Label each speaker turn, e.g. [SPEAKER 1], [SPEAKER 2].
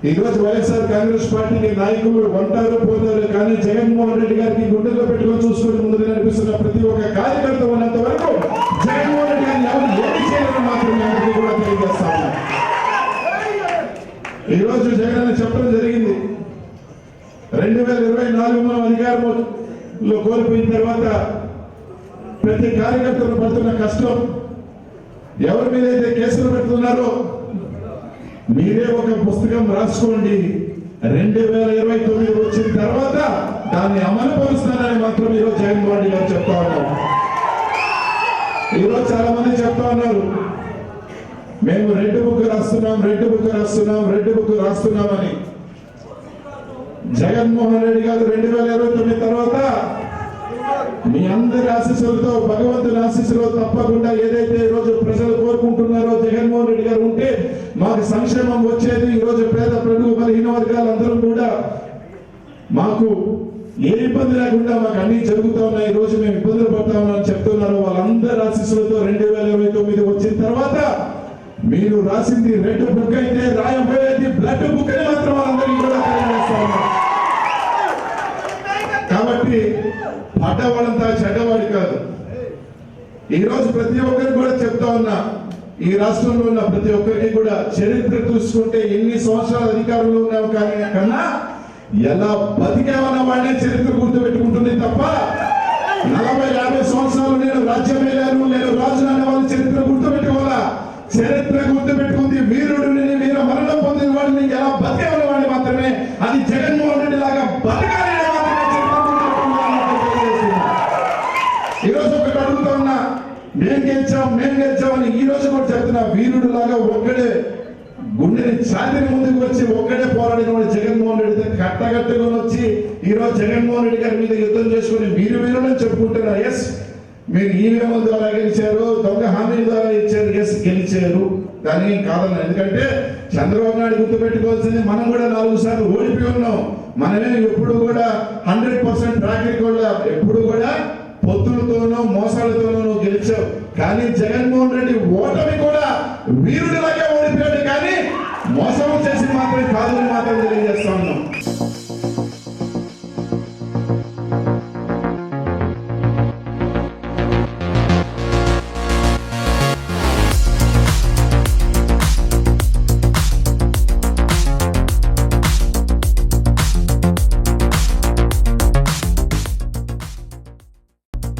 [SPEAKER 1] ఈ రోజు వైఎస్ఆర్ కాంగ్రెస్ పార్టీకి నాయకులు వంటారు పోతారు కానీ జగన్మోహన్ రెడ్డి గారికి గుండెల్లో పెట్టుకొని చూసుకొని ముందు నడిపిస్తున్న ప్రతి ఒక్క కార్యకర్త ఉన్నంత వరకు జగన్మోహన్ రెడ్డి గారిని ఎవరు ఏమి చేయాలని మాత్రం అందరికీ కూడా తెలియజేస్తాము ఈరోజు ఈ రోజు జగన్ అని చెప్పడం జరిగింది. రెండు వేల ఇరవై నాలుగు మనం అధికారంలో కోల్పోయిన తర్వాత ప్రతి కార్యకర్తలు పడుతున్న కష్టం ఎవరి మీద అయితే కేసులు పెడుతున్నారో మీరే ఒక పుస్తకం రాసుకోండి. రెండు వేల ఇరవై తొమ్మిది వచ్చిన తర్వాత దాన్ని అమలు పరుస్తానని మాత్రం ఈరోజు జగన్మోహన్ రెడ్డి గారు చెప్తా ఉన్నారు. ఈరోజు చాలా మంది చెప్తా ఉన్నారు. మేము రెడ్ బుక్ రాస్తున్నాం రెడ్ బుక్ రాస్తున్నాం రెడ్ బుక్ రాస్తున్నామని. జగన్మోహన్ రెడ్డి గారు రెండు వేల ఇరవై తొమ్మిది తర్వాత మీ అందరి ఆశీస్సులతో భగవంతుని ఆశీస్సులో తప్పకుండా ఏదైతే ఈరోజు మాకు సంక్షేమం వచ్చేది ఈ రోజు పేద ప్రజలు బలహీన వర్గాలందరూ కూడా మాకు ఏ ఇబ్బంది లేకుండా మాకు అన్ని జరుగుతూ ఉన్నాయి. ఈరోజు మేము ఇబ్బందులు పడతా ఉన్నామని చెప్తున్నారు. వాళ్ళందరి ఆశీస్సులతో రెండు వేల ఇరవై తొమ్మిది వచ్చిన తర్వాత మీరు రాసింది రెడ్ బుక్ అయితే రాయబోయేది బ్లడ్ బుక్ అని మాత్రం వాళ్ళందరికీ కూడా కాబట్టి పడ్డవాడంతా చెడ్డవాడు కాదు. ఈ రోజు ప్రతి ఒక్కరికి కూడా చెప్తా ఉన్నా ఈ రాష్ట్రంలో ఉన్న ప్రతి ఒక్కరికి కూడా చరిత్ర చూసుకుంటే ఎన్ని సంవత్సరాల అధికారంలో ఉన్నావు కానీ కన్నా ఎలా బతికామన్న వాడినే చరిత్ర గుర్తు పెట్టుకుంటుంది తప్ప నలభై యాభై సంవత్సరాలు నేను రాజ్యం వెళ్ళాను నేను రాజు అనే వాళ్ళు చరిత్ర గుర్తు పెట్టుకోవాలా చరిత్ర గుర్తు పెట్టుకుంది వీరుడిని వీర మరణం పొందిన వాడిని ఎలా బతికామన్న వాడిని మాత్రమే? అది జగన్మోహన్ రెడ్డి లాగా బతకాలి ఈరోజు మాత్రమే ఈ రోజు ఒకటి అడుగుతా ఉన్నా మేం గెలిచాం మేం గెలిచామని ఈ రోజు వీరుడు లాగా ఒక్కడే గుండెని ఛాతిని ముందుకు వచ్చి ఒక్కడే పోరాడిన వాడు జగన్మోహన్ రెడ్డి కట్టగట్టుకొని వచ్చి ఈ రోజు జగన్మోహన్ రెడ్డి గారి మీద యుద్ధం చేసుకుని వీరు వీరుడని చెప్పుకుంటున్నారు. ఎస్ మీరు ఈవీఎంల ద్వారా గెలిచారు దొంగ హామీల ద్వారా ఇచ్చారు. ఎస్ గెలిచారు. కానీ కాదన్న ఎందుకంటే చంద్రబాబు నాయుడు గుర్తుపెట్టుకోవాల్సింది మనం కూడా నాలుగు సార్లు ఓడిపోయి ఉన్నాం. మనమే ఎప్పుడు కూడా హండ్రెడ్ పర్సెంట్ ట్రాక్ రికార్డ్ ఎప్పుడు కూడా పొత్తులతోనూ మోసాలతోనూ గెలిచావు. కానీ జగన్మోహన్ రెడ్డి ఓటమి కూడా వీరుడిలాగే ఓడిపోయాడు. కానీ మోసం చేసి మాత్రం